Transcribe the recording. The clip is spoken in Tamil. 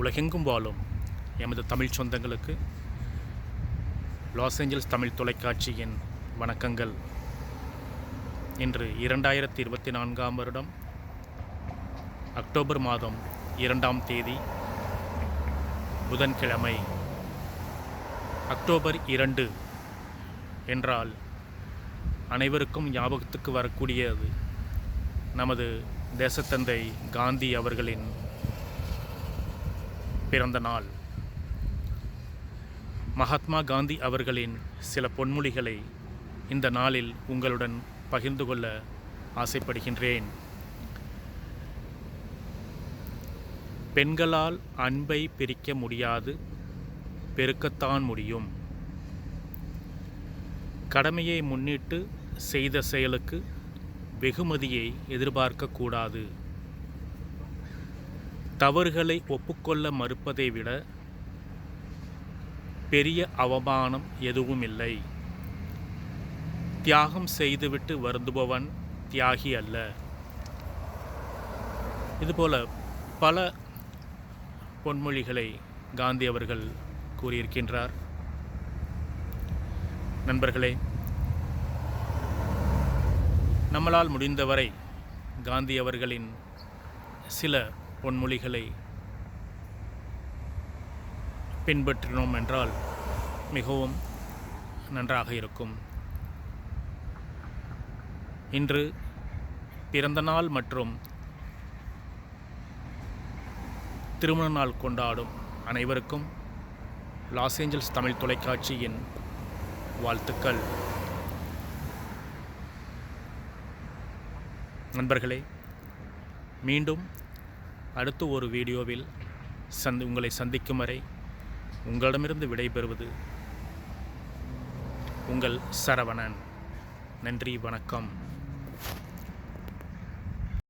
உலகெங்கும் வாழும் எமது தமிழ் சொந்தங்களுக்கு லாஸ் ஏஞ்சல்ஸ் தமிழ் தொலைக்காட்சியின் வணக்கங்கள். இன்று இரண்டாயிரத்தி இருபத்தி நான்காம் வருடம் அக்டோபர் மாதம் இரண்டாம் தேதி புதன்கிழமை. அக்டோபர் இரண்டு என்றால் அனைவருக்கும் ஞாபகத்துக்கு வரக்கூடியது நமது தேசத்தந்தை காந்தி அவர்களின் பிறந்த நாள். மகாத்மா காந்தி அவர்களின் சில பொன்மொழிகளை இந்த நாளில் உங்களுடன் பகிர்ந்து கொள்ள ஆசைப்படுகின்றேன். பெண்களால் அன்பை பிரிக்க முடியாது பெருக்கத்தான் முடியும். கடமையை முன்னிட்டு செய்த செயலுக்கு வெகுமதியை எதிர்பார்க்கக்கூடாது. தவறுகளை ஒப்புக்கொள்ள மறுப்பதை விட பெரிய அவமானம் எதுவும் இல்லை தியாகம் செய்துவிட்டு வருந்துபவன் தியாகி அல்ல. இதுபோல பல பொன்மொழிகளை காந்தி அவர்கள் கூறியிருக்கின்றார். நண்பர்களே நம்மளால் முடிந்தவரை காந்தி அவர்களின் சில பொன்மொழிகளை பின்பற்றினோம் என்றால் மிகவும் நன்றாக இருக்கும். இன்று பிறந்த நாள் மற்றும் திருமண நாள் கொண்டாடும் அனைவருக்கும் லாஸ் ஏஞ்சல்ஸ் தமிழ் தொலைக்காட்சியின் வாழ்த்துக்கள். நண்பர்களே மீண்டும் அடுத்து ஒரு வீடியோவில் சந்தி உங்களை சந்திக்கும் வரை உங்களிடமிருந்து விடைபெறுவது உங்கள் சரவணன். நன்றி வணக்கம்.